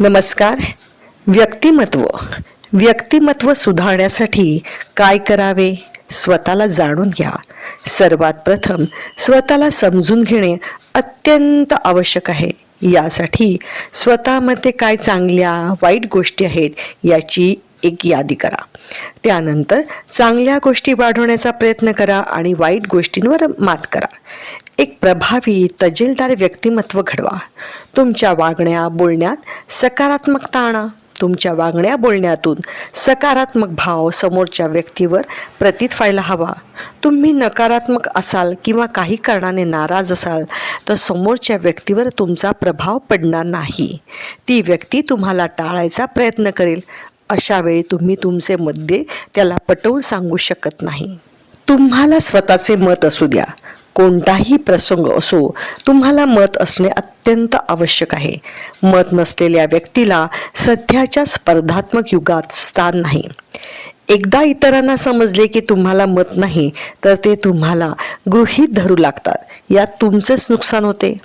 नमस्कार. व्यक्तिमत्व. व्यक्तिमत्व सुधारण्यासाठी काय करावे? स्वतःला जाणून घ्या. सर्वात प्रथम स्वतःला समजून घेणे अत्यंत आवश्यक आहे. यासाठी स्वतःमध्ये काय चांगल्या वाईट गोष्टी आहेत याची एक यादी करा. त्यानंतर चांगल्या गोष्टी वाढवण्याचा प्रयत्न करा आणि वाईट गोष्टींवर मात करा. एक प्रभावी तजेलदार व्यक्तिमत्व घडवा. तुमच्या वागण्या बोलण्यात सकारात्मकता आणा. तुमच्या वागण्या बोलण्यातून सकारात्मक भाव समोरच्या व्यक्तीवर प्रतीत व्हायला हवा. तुम्ही नकारात्मक असाल किंवा काही कारणाने नाराज असाल तर समोरच्या व्यक्तीवर तुमचा प्रभाव पडणार नाही. ती व्यक्ती तुम्हाला टाळायचा प्रयत्न करेल. अशा वेळी तुम्ही तुमचे मुद्दे त्याला पटवून सांगू शकत नाही. तुम्हाला स्वतःचे मत असू द्या. कोणताही प्रसंग असो तुम्हाला मत असणे अत्यंत आवश्यक आहे. मत नसलेल्या व्यक्तीला सध्याच्या स्पर्धात्मक युगात स्थान नाही. एकदा इतरांना समजले की तुम्हाला मत नाही तर ते तुम्हाला गृहीत धरू लागतात. यात तुमचेच नुकसान होते.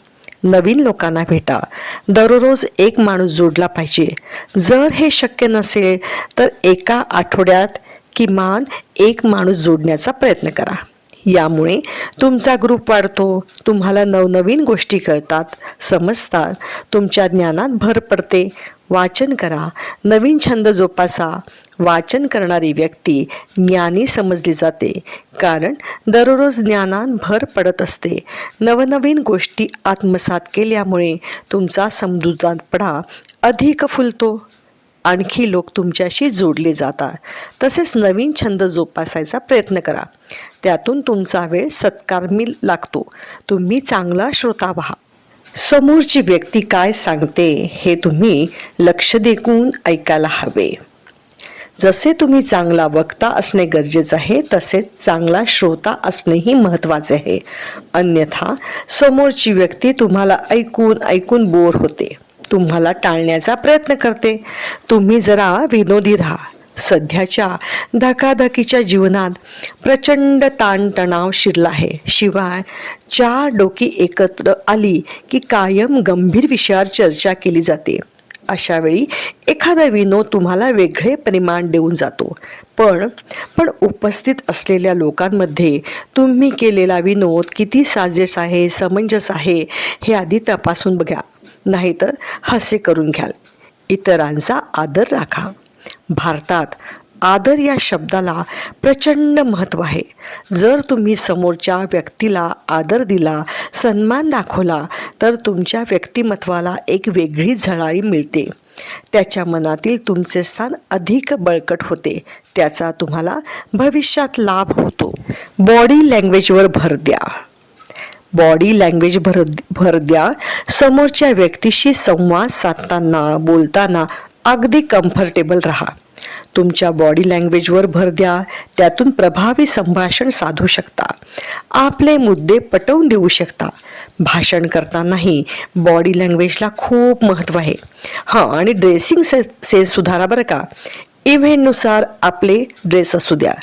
नवीन लोकांना भेटा. दररोज एक माणूस जोडला पाहिजे. जर हे शक्य नसेल तर एका आठवड्यात किमान एक माणूस जोडण्याचा प्रयत्न करा. यामुळे तुमचा ग्रुप वाढतो. तुम्हाला नवनवीन गोष्टी कळतात समजतात. तुमच्या ज्ञानात भर पडते. वाचन करा. नवीन छंद जोपासा. वाचन करणारी व्यक्ती ज्ञानी समजली जाते. कारण दररोज ज्ञानात भर पडत असते. नवनवीन गोष्टी आत्मसात केल्यामुळे तुमचा समजूतदारपणा अधिक फुलतो. आणखी लोक तुमच्याशी जोडले जातात. तसेच नवीन छंद जोपासायचा प्रयत्न करा. त्यातून तुमचा वेळ सत्कारमी लागतो. तुम्ही चांगला श्रोता व्हा. समोरची व्यक्ती काय सांगते हे तुम्ही लक्ष देखून ऐकायला हवे. जसे तुम्ही चांगला वक्ता असणे गरजेचं आहे तसेच चांगला श्रोता असणेही महत्त्वाचे आहे. अन्यथा समोरची व्यक्ती तुम्हाला ऐकून ऐकून बोर होते. तुम्हाला टाळण्याचा प्रयत्न करते. तुम्ही जरा विनोदी राहा. सध्याच्या धकाधकीच्या जीवनात प्रचंड ताणतणाव शिरला आहे. शिवाय चार डोकी एकत्र आली की कायम गंभीर विषयावर चर्चा केली जाते. अशावेळी एखादा विनोद तुम्हाला वेगळे परिमाण देऊन जातो. पण पण उपस्थित असलेल्या लोकांमध्ये तुम्ही केलेला विनोद किती साजेस आहे समंजस आहे हे आधी तपासून बघा. नाहीतर हास्य करून घ्याल. इतरांचा आदर राखा. भारतात आदर या शब्दाला प्रचंड महत्त्व आहे. जर तुम्ही समोरच्या व्यक्तीला आदर दिला सन्मान दाखवला तर तुमच्या व्यक्तिमत्वाला एक वेगळी झळाळी मिळते. त्याच्या मनातील तुमचे स्थान अधिक बळकट होते. त्याचा तुम्हाला भविष्यात लाभ होतो. बॉडी लँग्वेजवर भर द्या. बॉडी लँग्वेज भर भर द्या. समोरच्या व्यक्तीशी संवाद साधताना बोलताना अगदी कम्फर्टेबल राहा. तुमच्या बॉडी लँग्वेजवर भर द्या. त्यातून प्रभावी संभाषण साधू शकता. आपले मुद्दे पटवून देऊ शकता. भाषण करतानाही बॉडी लँग्वेजला खूप महत्त्व आहे. हां आणि ड्रेसिंग से सेन्स सुधारा बरं का. इव्हेंटनुसार आपले ड्रेस असू द्या.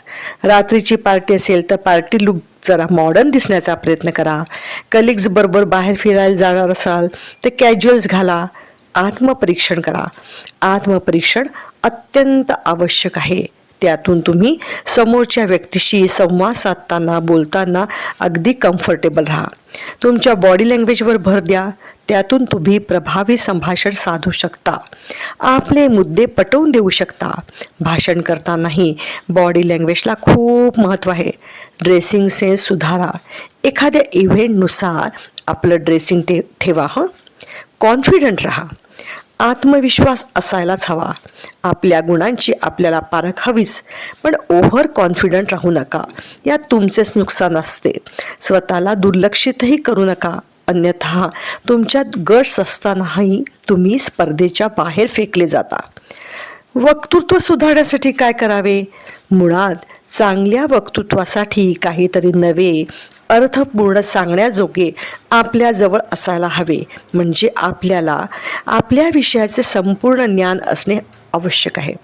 रात्रीची पार्टी असेल तर पार्टी लुक जरा मॉडर्न दिसण्याचा प्रयत्न करा. कलिग्ज बरोबर बाहेर फिरायला जाणार असाल तर कॅज्युअल्स घाला. आत्मपरीक्षण करा. आत्मपरीक्षण अत्यंत आवश्यक आहे. त्यातून तुम्ही समोरच्या व्यक्तीशी संवाद साधताना बोलताना अगदी कम्फर्टेबल राहा. तुमच्या बॉडी लँग्वेजवर भर द्या. त्यातून तुम्ही प्रभावी संभाषण साधू शकता. आपले मुद्दे पटवून देऊ शकता. भाषण करतानाही बॉडी लँग्वेजला खूप महत्त्व आहे. ड्रेसिंग सेन्स सुधारा. एखाद्या इव्हेंटनुसार आपलं ड्रेसिंग ते ठेवा हं? कॉन्फिडंट राहा. आत्मविश्वास असायलाच हवा. आपल्या गुणांची आपल्याला पारख हवीच. पण ओव्हर कॉन्फिडंट राहू नका. यात तुमचेच नुकसान असते. स्वतःला दुर्लक्षितही करू नका. अन्यथा तुमच्यात गट्स असतानाही तुम्ही स्पर्धेच्या बाहेर फेकले जाता. वक्तृत्व सुधारण्यासाठी काय करावे? मुळात चांगल्या वक्तृत्वासाठी काहीतरी नवे अर्थपूर्ण सांगण्याजोगे आपल्याजवळ असायला हवे. म्हणजे आपल्याला आपल्या विषयाचे संपूर्ण ज्ञान असणे आवश्यक आहे.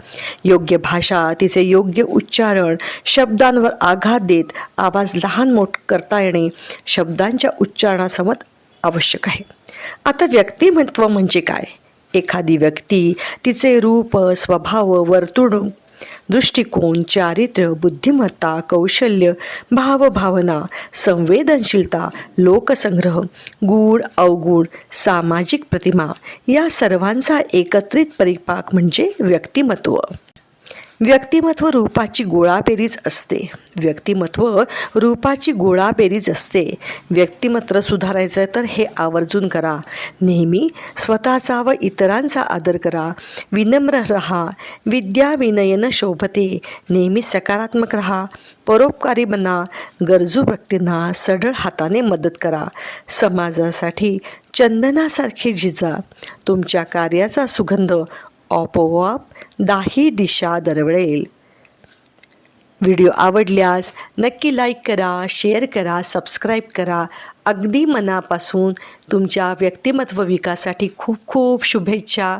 योग्य भाषा तिचे योग्य उच्चारण शब्दांवर आघात देत आवाज लहान मोठ करता येणे शब्दांच्या उच्चारणासमत आवश्यक आहे. आता व्यक्तिमत्व म्हणजे काय? एखादी व्यक्ती तिचे रूप स्वभाव वर्तणूक दृष्टिकोन चारित्र्य बुद्धिमत्ता कौशल्य भावभावना संवेदनशीलता लोकसंग्रह गूढ अवगुण सामाजिक प्रतिमा या सर्वांचा एकत्रित परिपाक म्हणजे व्यक्तिमत्व. व्यक्तिमत्व रूपाची गोळाबेरीज असते. व्यक्तिमत्व रूपाची गोळाबेरीज असते. व्यक्तिमत्व सुधारायचं तर हे आवर्जून करा. नेहमी स्वतःचा व इतरांचा आदर करा. विनम्र रहा. विद्या विनयन शोभते. नेहमी सकारात्मक रहा. परोपकारी बना. गरजू व्यक्तींना सढळ हाताने मदत करा. समाजासाठी चंदनासारखे झिजा. तुमच्या कार्याचा सुगंध आपोआप दाही दिशा दरवळेल. व्हिडिओ आवडल्यास नक्की लाईक करा शेअर करा सबस्क्राईब करा. अगदी मनापासून तुमच्या व्यक्तिमत्व विकासासाठी खूप खूप शुभेच्छा.